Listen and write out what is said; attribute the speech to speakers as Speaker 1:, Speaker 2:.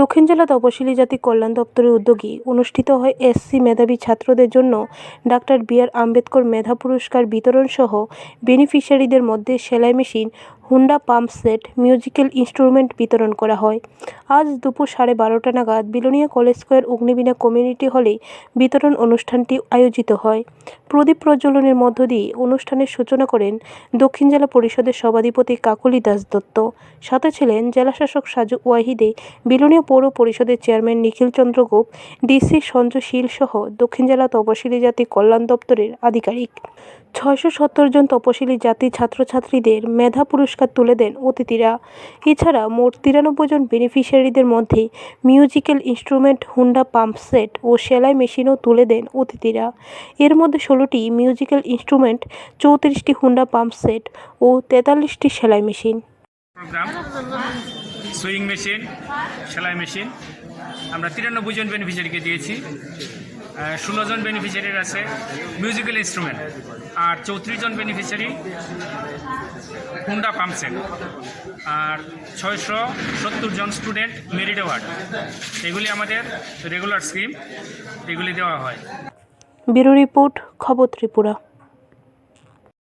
Speaker 1: দক্ষিণ জেলা তপশিলি জাতি কল্যাণ দপ্তরের উদ্যোগে অনুষ্ঠিত হয় এসসি মেধাবী ছাত্রদের জন্য ডাক্তার বি আর আম্বেদকর মেধা পুরস্কার বিতরণ সহ বেনিফিশিয়ারিদের মধ্যে সেলাই machine Honda pump set musical instrument বিতরণ করা হয় আজ দুপুর সাড়ে বারোটা নাগাদ Belonia college square Agnibina community হলে বিতরণ অনুষ্ঠানটি আয়োজিত হয় প্রদীপ প্রজ্বলনের মধ্য দিয়ে অনুষ্ঠানের সূচনা করেন দক্ষিণ জেলা পরিষদের সভাধিপতি কাকলি দাস দত্ত সাথে ছিলেন জেলাশাসক সাজু ওয়াহিদে বিলোনিয়া পৌর পরিষদের চেয়ারম্যান নিখিল চন্দ্র গোপ ডিসি সঞ্জয় শীল সহ দক্ষিণ জেলা তপশিলি জাতি কল্যাণ দপ্তরের আধিকারিক ছয়শো সত্তর জন তপশিলি জাতি ছাত্রছাত্রীদের মেধা পুরস্কার তুলে দেন অতিথিরা এছাড়া মোট তিরানব্বই জন বেনিফিশিয়ারিদের মধ্যে musical instrument Honda pump set ও সেলাই মেশিনও তুলে দেন অতিথিরা এর মধ্যে ষোলোটি মিউজিক্যাল ইনস্ট্রুমেন্ট চৌত্রিশটি হুন্ডা পাম্প সেট ও তেতাল্লিশটি সেলাই মেশিন
Speaker 2: সুইং মেশিন সেলাই মেশিন আমরা তিরানব্বই জন বেনিফিশিয়ারিকে দিয়েছি ষোলো জন বেনিফিশিয়ারির আছে মিউজিক্যাল ইনস্ট্রুমেন্ট আর চৌত্রিশ জন বেনিফিশিয়ারি হুন্ডা পাম্পসেট আর ছয়শো সত্তর জন স্টুডেন্ট মেরিট অ্যাওয়ার্ড এগুলি আমাদের রেগুলার স্কিম এগুলি দেওয়া হয়
Speaker 1: ব্যুরো রিপোর্ট খবর ত্রিপুরা